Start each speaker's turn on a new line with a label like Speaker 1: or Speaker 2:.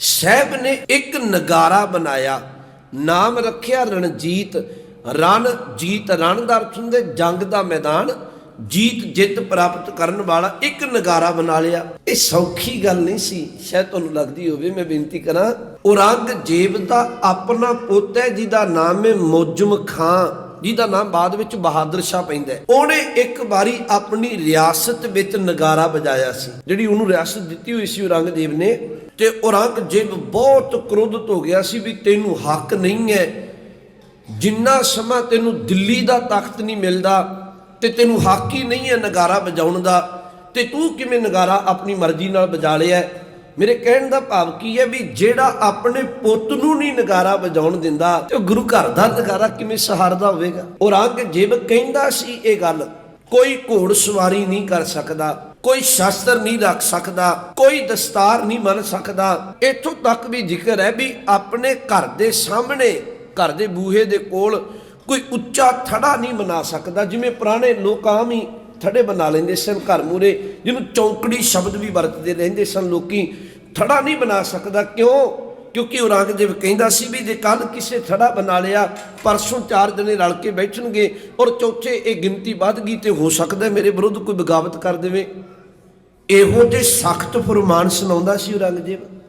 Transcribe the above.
Speaker 1: ਸਹਿਬ ਨੇ ਇੱਕ ਨਗਾਰਾ ਬਣਾਇਆ। ਨਾਮ ਰੱਖਿਆ ਰਣਜੀਤ। ਰਣ ਜੀਤ ਰਣ ਦਾ ਅਰਥ ਹੁੰਦਾ ਜੰਗ ਦਾ ਮੈਦਾਨ। ਜੀਤ ਜਿੱਤ ਪ੍ਰਾਪਤ ਕਰਨ ਵਾਲਾ ਇੱਕ ਨਗਾਰਾ ਬਣਾ ਲਿਆ। ਇਹ ਸੌਖੀ ਗੱਲ ਨਹੀਂ ਸੀ। ਸ਼ਾਇਦ ਤੁਹਾਨੂੰ ਲੱਗਦੀ ਹੋਵੇ, ਮੈਂ ਬੇਨਤੀ ਕਰਾਂ, ਔਰੰਗਜ਼ੇਬ ਦਾ ਆਪਣਾ ਪੁੱਤ ਹੈ ਜਿਹਦਾ ਨਾਮ ਹੈ ਮੋਜਮ ਖਾਂ। ਜਿਹਦਾ ਨਾਮ ਬਾਅਦ ਵਿੱਚ ਬਹਾਦਰ ਸ਼ਾਹ ਪੈਂਦਾ ਹੈ। ਉਹਨੇ ਇੱਕ ਵਾਰੀ ਆਪਣੀ ਰਿਆਸਤ ਵਿੱਚ ਨਗਾਰਾ ਵਜਾਇਆ ਸੀ। ਜਿਹੜੀ ਉਹਨੂੰ ਰਿਆਸਤ ਦਿੱਤੀ ਹੋਈ ਸੀ ਔਰੰਗਜ਼ੇਬ ਨੇ, ਤੇ ਔਰੰਗਜ਼ੇਬ ਬਹੁਤ ਕ੍ਰੋਧਿਤ ਹੋ ਗਿਆ ਸੀ ਵੀ ਤੈਨੂੰ ਹੱਕ ਨਹੀਂ ਹੈ। ਜਿੰਨਾ ਸਮਾਂ ਤੈਨੂੰ ਦਿੱਲੀ ਦਾ ਤਖਤ ਨਹੀਂ ਮਿਲਦਾ, ਤੇ ਤੈਨੂੰ ਹੱਕ ਹੀ ਨਹੀਂ ਹੈ ਨਗਾਰਾ ਵਜਾਉਣ ਦਾ। ਤੇ ਤੂੰ ਕਿਵੇਂ ਨਗਾਰਾ ਆਪਣੀ ਮਰਜ਼ੀ ਨਾਲ ਵਜਾ ਲਿਆ ਮੇਰੇ ਕਹਿਣ ਦਾ ਭਾਵ ਕੀ ਹੈ ਵੀ ਜਿਹੜਾ ਆਪਣੇ ਪੁੱਤ ਨੂੰ ਨਹੀਂ ਨਗਾਰਾ ਵਜਾਉਣ ਦਿੰਦਾ, ਤੇ ਉਹ ਗੁਰੂ ਘਰ ਦਾ ਨਗਾਰਾ ਕਿਵੇਂ ਸਹਾਰਦਾ ਹੋਵੇਗਾ? ਔਰੰਗਜ਼ੇਬ ਕਹਿੰਦਾ ਸੀ ਇਹ ਗੱਲ, ਕੋਈ ਘੋੜ ਸਵਾਰੀ ਨਹੀਂ ਕਰ ਸਕਦਾ, ਕੋਈ ਸ਼ਾਸਤਰ ਨਹੀਂ ਰੱਖ ਸਕਦਾ, ਕੋਈ ਦਸਤਾਰ ਨਹੀਂ ਮੰਨ ਸਕਦਾ। ਇੱਥੋਂ ਤੱਕ ਵੀ ਜ਼ਿਕਰ ਹੈ ਵੀ ਆਪਣੇ ਘਰ ਦੇ ਸਾਹਮਣੇ, ਘਰ ਦੇ ਬੂਹੇ ਦੇ ਕੋਲ ਕੋਈ ਉੱਚਾ ਥੜਾ ਨਹੀਂ ਬਣਾ ਸਕਦਾ, ਜਿਵੇਂ ਪੁਰਾਣੇ ਲੋਕ ਆਮ ਹੀ ਥੜੇ ਬਣਾ ਲੈਂਦੇ ਸਨ, ਘਰ ਮੂਰੇ ਜਿਹਨੂੰ ਚੌਂਕੜੀ ਸ਼ਬਦ ਵੀ ਵਰਤਦੇ ਰਹਿੰਦੇ ਸਨ ਲੋਕੀ। ਥੜਾ ਨਹੀਂ ਬਣਾ ਸਕਦਾ, ਕਿਉਂ? ਕਿਉਂਕਿ ਔਰੰਗਜ਼ੇਬ ਕਹਿੰਦਾ ਸੀ ਵੀ ਜੇ ਕੱਲ ਕਿਸੇ ਥੜਾ ਬਣਾ ਲਿਆ, ਪਰਸੋਂ ਚਾਰ ਜਣੇ ਰਲ ਕੇ ਬੈਠਣਗੇ ਔਰ ਚੌਥੇ ਇਹ ਗਿਣਤੀ ਵੱਧ ਗਈ ਤੇ ਹੋ ਸਕਦਾ ਮੇਰੇ ਵਿਰੁੱਧ ਕੋਈ ਬਗਾਵਤ ਕਰ ਦੇਵੇ। ਇਹੋ ਜਿਹੇ ਸਖਤ ਫਰਮਾਨ ਸੁਣਾਉਂਦਾ ਸੀ ਔਰੰਗਜ਼ੇਬ।